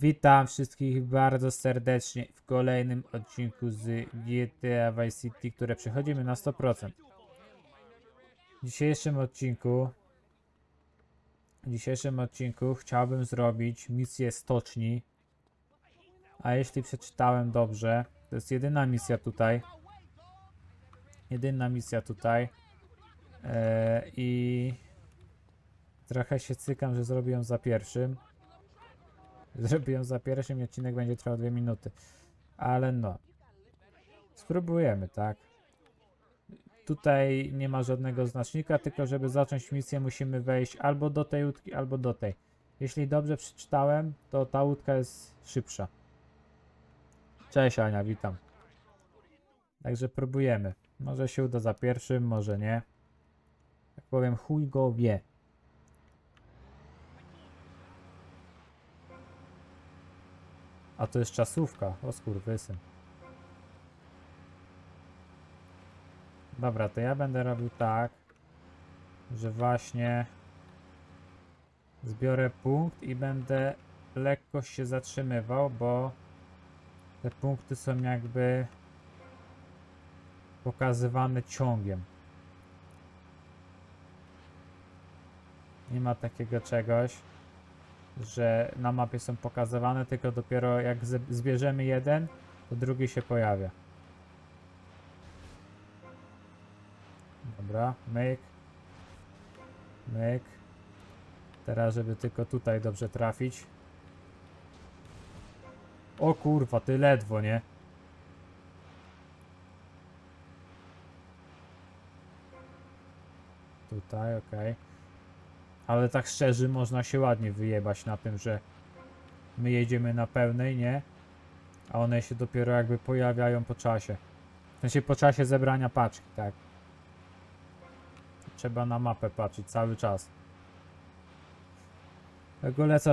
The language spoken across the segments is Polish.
Witam wszystkich bardzo serdecznie w kolejnym odcinku z GTA Vice City, które przechodzimy na 100%. W dzisiejszym odcinku w dzisiejszym odcinku chciałbym zrobić misję stoczni. A jeśli przeczytałem dobrze, to jest jedyna misja tutaj. Jedyna misja tutaj. Eee, I trochę się cykam, że zrobię ją za pierwszym. Zrobię ją za pierwszym odcinek będzie trwał dwie minuty. Ale no. Spróbujemy, tak? Tutaj nie ma żadnego znacznika, tylko żeby zacząć misję musimy wejść albo do tej łódki, albo do tej. Jeśli dobrze przeczytałem, to ta łódka jest szybsza. Cześć Ania, witam. Także próbujemy. Może się uda za pierwszym, może nie. Jak powiem, chuj go wie. A to jest czasówka. O skurwysyn. Dobra, to ja będę robił tak, że właśnie zbiorę punkt i będę lekko się zatrzymywał, bo te punkty są jakby pokazywane ciągiem. Nie ma takiego czegoś, że na mapie są pokazywane, tylko dopiero jak zbierzemy jeden, to drugi się pojawia. Dobra, myk. Myk. Teraz, żeby tylko tutaj dobrze trafić. O kurwa, ty ledwo, nie? Tutaj, okej. Ale tak szczerze można się ładnie wyjebać na tym, że my jedziemy na pełnej, nie? A one się dopiero jakby pojawiają po czasie. W sensie po czasie zebrania paczki, tak. Trzeba na mapę patrzeć cały czas.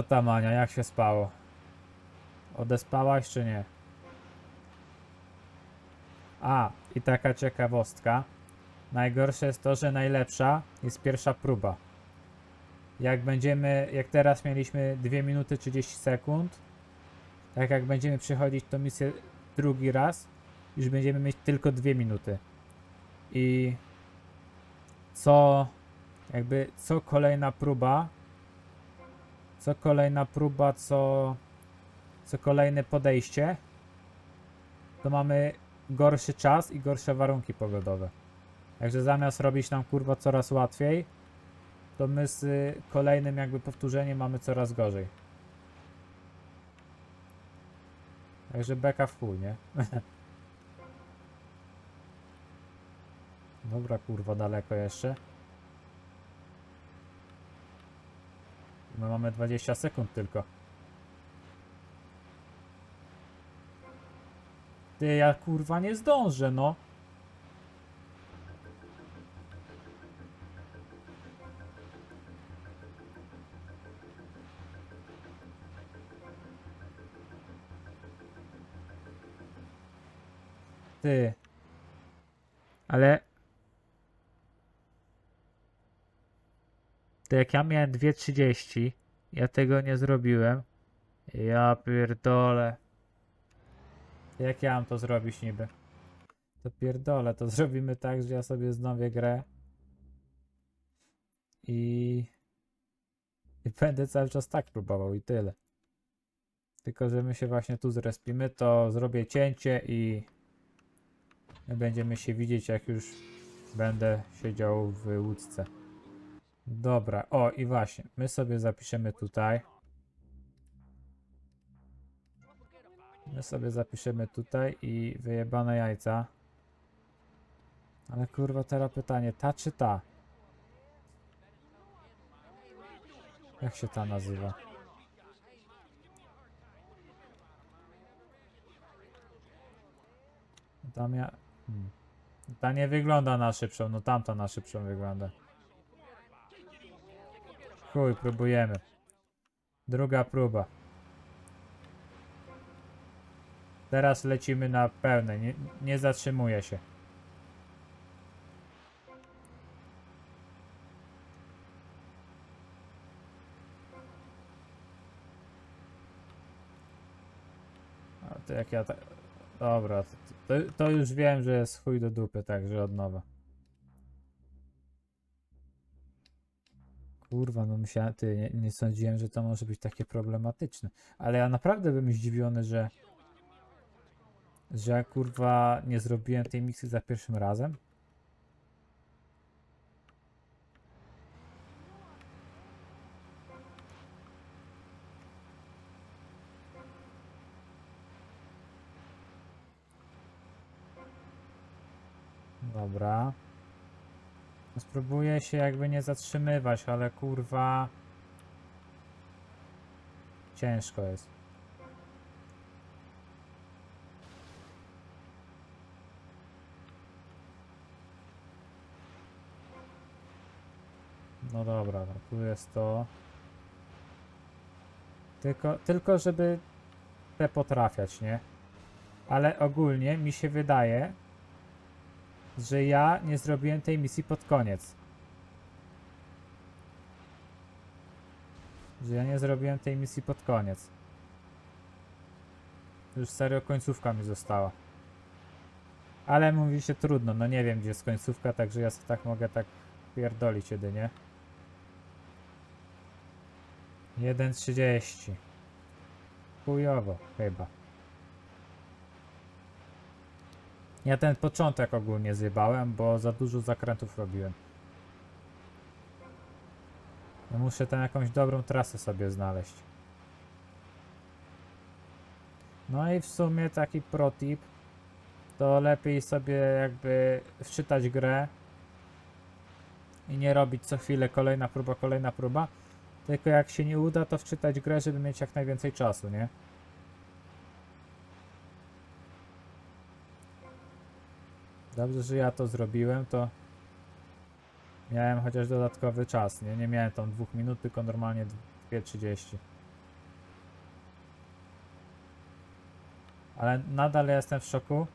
Tam Ania, jak się spało? Odespałaś czy nie? A, i taka ciekawostka. Najgorsze jest to, że najlepsza jest pierwsza próba. Jak będziemy, jak teraz mieliśmy 2 minuty 30 sekund, tak jak będziemy przechodzić tą misję drugi raz, już będziemy mieć tylko 2 minuty. I co, jakby, co kolejna próba, co kolejna próba, co, co kolejne podejście, to mamy gorszy czas i gorsze warunki pogodowe. Także zamiast robić nam kurwa coraz łatwiej, to my z kolejnym jakby powtórzeniem mamy coraz gorzej. Także beka w chuj, nie? Dobra, kurwa, daleko jeszcze. My mamy 20 sekund tylko. Ty, ja kurwa nie zdążę, no. Ty. Ale. To jak ja miałem 2.30, ja tego nie zrobiłem. Ja pierdolę. Jak ja mam to zrobić niby? To pierdolę, to zrobimy tak, że ja sobie znowię grę. I... I będę cały czas tak próbował i tyle. Tylko, że my się właśnie tu zrespimy, to zrobię cięcie i My będziemy się widzieć, jak już będę siedział w łódce. Dobra, o i właśnie, my sobie zapiszemy tutaj. My sobie zapiszemy tutaj i wyjebane jajca. Ale kurwa, teraz pytanie, ta czy ta? Jak się ta nazywa? Tam ja... Hmm. Ta nie wygląda na szybszą, no tamta na szybszą wygląda. Chuj, próbujemy. Druga próba. Teraz lecimy na pełne, nie, nie zatrzymuje się. to jak ja tak... Dobra, to, to, już wiem, że jest chuj do dupy, także od nowa. Kurwa, no myślałem, ty, nie, nie sądziłem, że to może być takie problematyczne. Ale ja naprawdę bym zdziwiony, że... Że kurwa nie zrobiłem tej misji za pierwszym razem. Dobra. Spróbuję się jakby nie zatrzymywać, ale kurwa... Ciężko jest. No dobra, no tu jest to. Tylko, tylko żeby te potrafiać, nie? Ale ogólnie mi się wydaje, że ja nie zrobiłem tej misji pod koniec. Że ja nie zrobiłem tej misji pod koniec. Już serio końcówka mi została. Ale mówi się trudno, no nie wiem gdzie jest końcówka, także ja sobie tak mogę tak pierdolić jedynie. 1.30 Chujowo chyba. Ja ten początek ogólnie zjebałem, bo za dużo zakrętów robiłem. Ja muszę tam jakąś dobrą trasę sobie znaleźć. No i w sumie taki protip to lepiej sobie jakby wczytać grę i nie robić co chwilę kolejna próba, kolejna próba. Tylko jak się nie uda, to wczytać grę, żeby mieć jak najwięcej czasu, nie? Dobrze, że ja to zrobiłem, to miałem chociaż dodatkowy czas, nie? Nie miałem tam dwóch minut, tylko normalnie 2.30. Ale nadal jestem w szoku.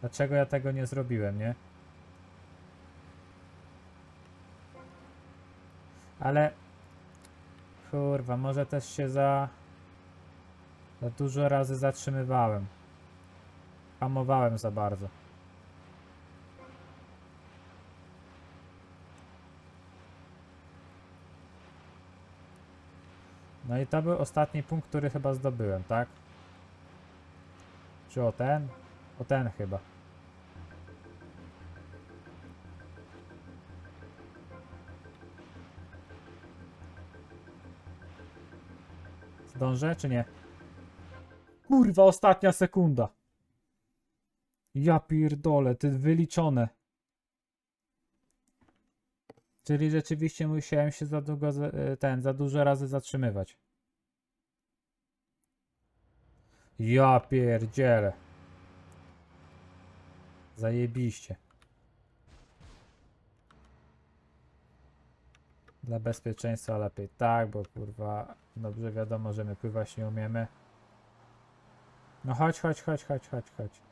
Dlaczego ja tego nie zrobiłem, nie? Ale kurwa, może też się za za dużo razy zatrzymywałem. Hamowałem za bardzo. No i to był ostatni punkt, który chyba zdobyłem, tak? Czy o ten? O ten chyba. Zdążę, czy nie? Kurwa, ostatnia sekunda. Ja pierdolę, ty wyliczone. Czyli rzeczywiście musiałem się za długo, e, ten, za dużo razy zatrzymywać. Ja pierdzielę. Zajebiście. Dla bezpieczeństwa lepiej tak, bo kurwa, dobrze wiadomo, że my pływać nie umiemy. No chodź, chodź, chodź, chodź, chodź, chodź.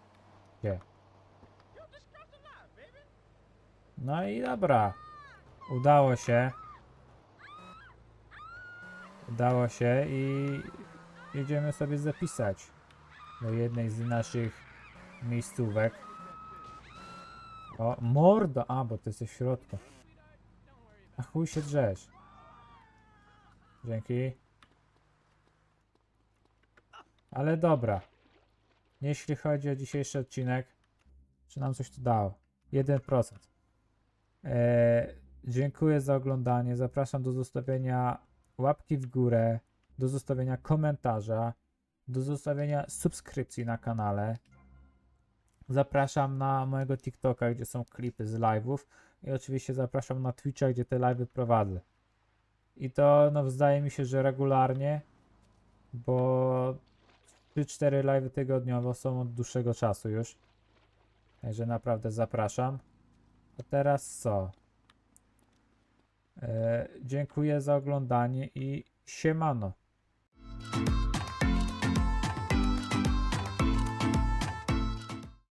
No i dobra. Udało się. Udało się i jedziemy sobie zapisać do jednej z naszych miejscówek. O, morda! A, bo ty jesteś w środku. A chuj się drzesz. Dzięki. Ale dobra. Jeśli chodzi o dzisiejszy odcinek, czy nam coś tu dało? 1%. Eee, dziękuję za oglądanie. Zapraszam do zostawienia łapki w górę, do zostawienia komentarza, do zostawienia subskrypcji na kanale. Zapraszam na mojego TikToka, gdzie są klipy z live'ów i oczywiście zapraszam na Twitcha, gdzie te live'y prowadzę. I to no zdaje mi się, że regularnie, bo 3-4 live'y tygodniowo są od dłuższego czasu już. Także naprawdę zapraszam. A teraz co? E, dziękuję za oglądanie i siemano.